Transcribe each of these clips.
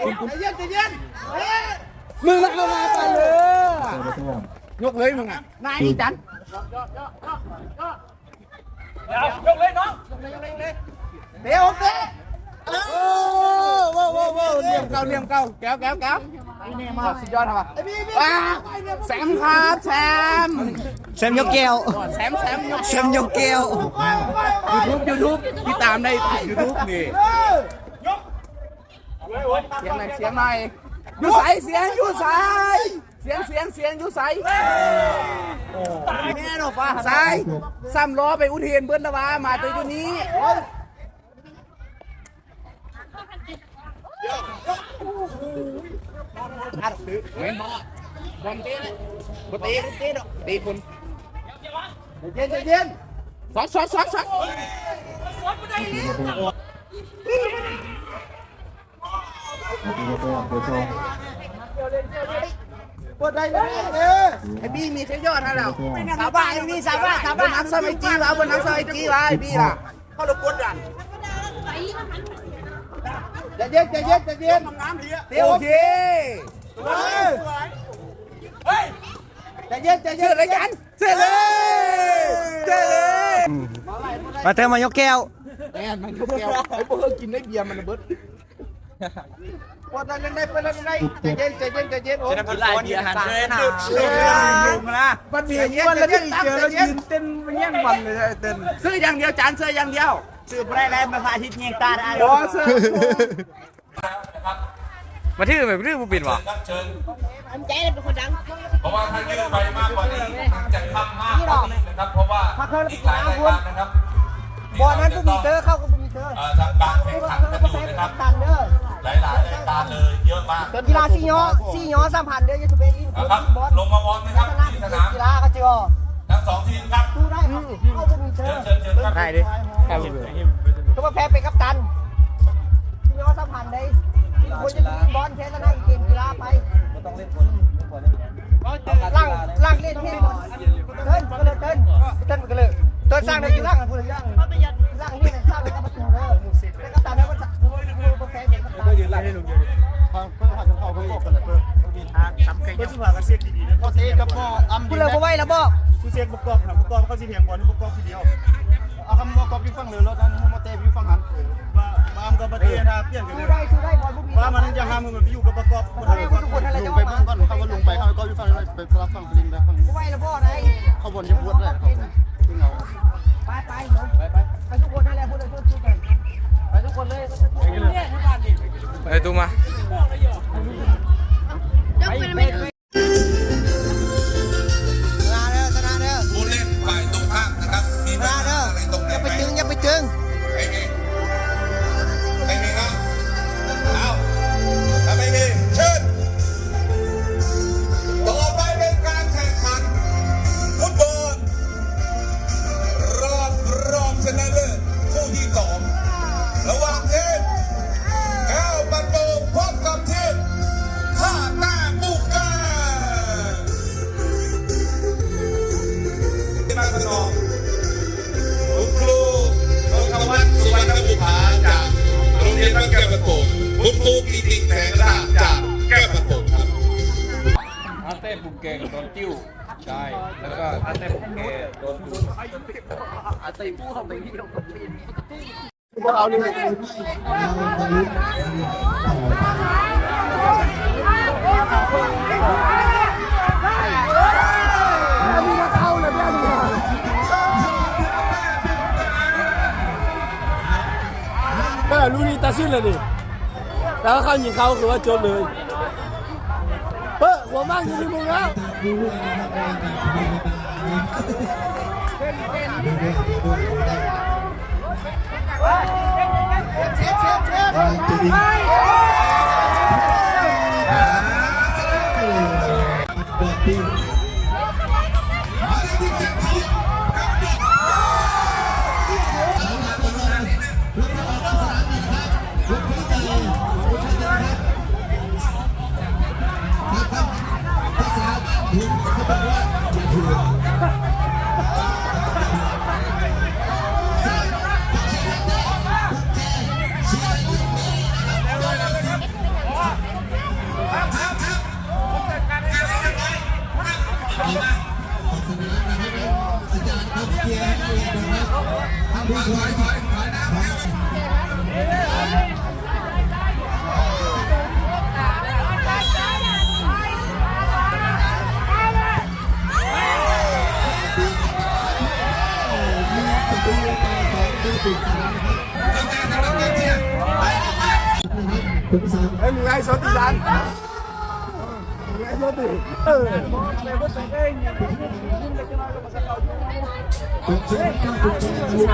เย็นใจเย็นมึงเอามาไปเลยยกเลยมึงอะนายอีจันยกเลยน้องเดี๋ยวเด้โอ้โหโว้โว้เลี้ยมเก่าเลี้ยมเก่าแก้วแก้วแก้วสุดยอดครับว้าแซมครับแซมแซมยกแก้วแซมแซมยกแซมยกแก้วยูทูบยูทูบที่ตามได้ยูทูบนี่ เสียงหน่อยเสียงหน่อยยูใสเสียงยูใสเสียงเสียงเสียงยูใสตายแม่นอฟ้าใสซ้ำล้อไปอุเทนเบิ้ลละวามาตัวอยู่นี้อัดถือเห็นบ่บอลเต้เลยบ่เต้บ่เต้ดอกตีคุณเย็นเย็นสอดสอดสอดสอดสอดไม่ได้เลย ปวดได้เลยเออไอ้บี้มีเทยอดให้แล้วสาบ้าไอ้บี้สาบ้าสาบ้านน้ำสมัยจีวะบนน้ำสมัยจีวะไอ้บี้ล่ะเขาลยปวดดันจะเย็นจะเย็นจะเย็นน้ำเลี้ยโอเคเฮ้ยจะเย็นจะเย็นเลยกันเสร็จเลยเสร็จเลยมาเธอมายกแก้วแม่มันยกแก้วไอ้พวกเธอกินได้เบียร์มันระเบิด วดได้เล่นได้เล่นได้ใจเย็นใจเย็นใจเย็นโอ้ยลายเบียร์หันเลยนะมันเบียร์เย็นแล้วที่เจอแล้วยืนเต้นมันแย่งมันเลยเต้นซื้ออย่างเดียวจานซื้ออย่างเดียวซื้อไปได้แล้วมาพาทิตย์เงียงตาได้โอ้ซื้อมาที่อื่นแบบนี้บุปินวะครับเชิญผมใจเลยเป็นคนดัง เพราะว่าถ้ายืดไปมากกว่านี้มันจะค่ำมากกว่านี้นะครับ เพราะว่าอีกหลายรายการนะครับบอลนั้นก็มีเตอร์เข้าก็มีเตอร์เอ่อทำการแข่งขันกันอยู่นะครับ เลยเยอะมากกีฬาซีย้อซีย้อสามพันเด้อยูทูบเบอร์อินนะครับลงมาวอนนะครับที่สนามกีฬาก็เจอทั้งสองทีมครับดูได้ครับเข้าก็มีเตอเชิญร์เชิญเชิญครับได้ดิครับก็มาแพ้เป็นกัปตันซีย้อสามพันได้คนจะมีบอลแค่นั้นอีกเกมกีฬาไปล่างล่างเล่นเท่เติ้ลก็เลยเติ้ลเติ้ลก็เลยเติ้ลสร้างได้กี่ล่างพูดเลยล่างล่างนี่สร้างได้ประตูเด้อเป็นกัปตันแล้วก็ก็แพ้เป็นกัปตัน ทำใครยังว่ากันเสียดีๆพอเตะกับพ่ออัมพูดเลยก็ไว้แล้วบอกกูเสียประกอบนะประกอบเขาสิเพียงบอลประกอบทีเดียวเอาคำประกอบอยู่ฝั่งเลยรถนั้นมาเตะอยู่ฝั่งหันว่าบามกับประเทศนะเปลี่ยนกันสู้เลยได้สู้ได้บอลพวกนี้ว่ามันจะห้ามมันไปอยู่กับประกอบคนละคนอะไรลจะงไปไปบ้าเบื้องงก่อนเขาก็ลงไปเขาก็อยู่ฝั่งนั้นไปรับฝั่งปริมแบบฝั่งกูไว้แล้วบอกไงเขาบนจะปวดเลยเขาซึ่งเอาไปไปไปไปไปทุกคนนั่นแหละพูดเลยพูดกันไปทุกคนเลยไอ้ยตูมายกเป็นไม่ พนมคุณครูนนทวัฒน์สุวรรณบุภาจากโรงเรียนบ้านแก้วประกงคุณครูกิติแสงราจากแก้วประกงครับอาเต้ปุกเก่งโดนจิ้วใช่แล้วก็อาเต้ปุกเก่งโดนจิ้วก็รู้นี่ต้องปีนเอาเลยเอาเลย ตัดสินเลยดิแล้วเขายิงเขาคือว่าจบเลยเฮ้ยหัวมากอยู่ที่มึงแล้วเ Tùng Sang Ê, mừng số Tùng Sang Mừng ai số Tùng Ừ Tùng Sang Tùng Sang Tùng Sang Tùng Sang Tùng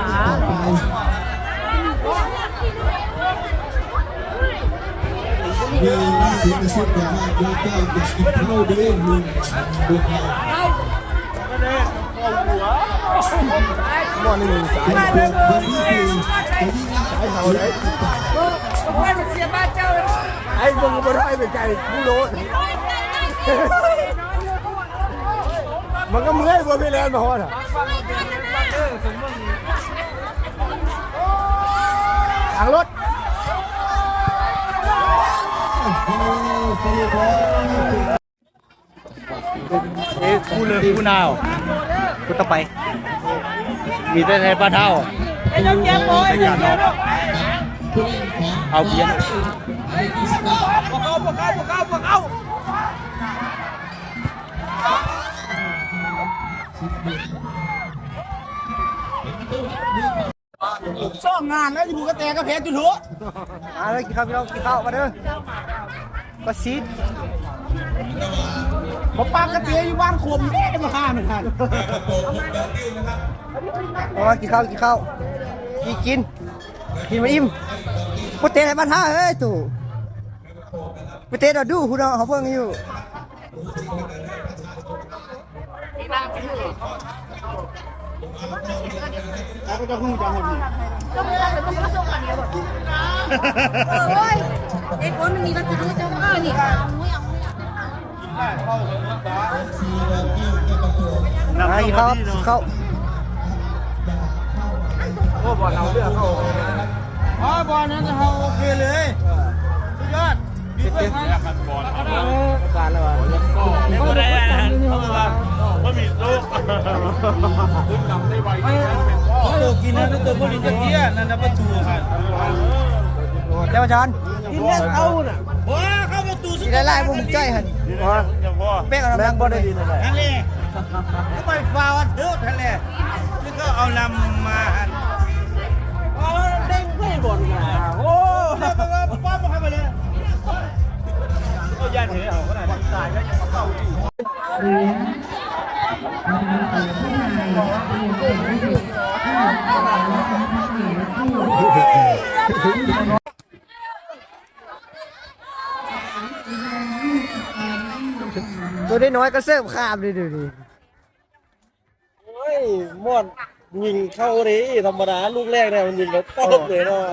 Sang สายสายเขาเลยไอ้มึงบ่ได้ไปไกลกูรู้มันก็เมื่อยบ่พี่แลนมาฮอดอะทางรถเอ้กูเลยกูนาวกูต้องไป มีแต่ในปลาเท่าไอ้ยกแก้มโอย เอาเบียร์ซ่องงานแล้วที่มึงก็แตกก็แพ้จุดหัวมาเลยกินข้าวพี่น้องกินข้าวมาเด้อก็ซีดมาปากกระเตียอยู่บ้านขวมแม่มาฆ่ามันทันมากินข้าวกินข้าวกินกินกินมาอิ่ม กูเตะให้บ้านท่าเฮ้ยตู่ไปเตะดอดูคุณเอาเขาเพิ่งอยู่แล้วก็จะหุ้งจังหมดนี่ก็ไม่ได้แต่ต้องมาส่งกันเดียวเออเว้ยไอ้คนมีรัสดุจังเออนี่เอามุ้ยเอามุ้ยมากินข้าวกินข้าวอ๋ อบอลนั้นเขาโอเคเลยสุดยอดดีเพื่อนครับการแล้ววะไม่ได้อ่านเขาบอกว่าว่มีลูกคุณจำได้ไวเขาตัวกินนะตัวพวกนี้จะเกี้ยนั่นนะประตูค่ะเจ้าจอนกินเล่นเอาน่ะว้าเข้าประตูสุดนได้ไล่พวกมึงจ้อยหันอย่างพ่อเป๊กเอาน้ำมันบ่ได้นั่นแหละก็ไปฟาวเถิดนั่นแหละนี่ก็เอาลำมาอ๋อเด้ งไม่บ่นนะโอ้ป้ามาให้ไปเลยก็ยันถือเอาก็ได้ตายก็ยังมาเข้าอยู่ตัวได้น้อยก็เสิร์ฟข้ามดิดูดิเฮ้ยหมอด ยิงเข้าดิธรรมดาลูกแรกเนี่ยมันยิงแล้วป๊อกเลยเนาะ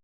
เ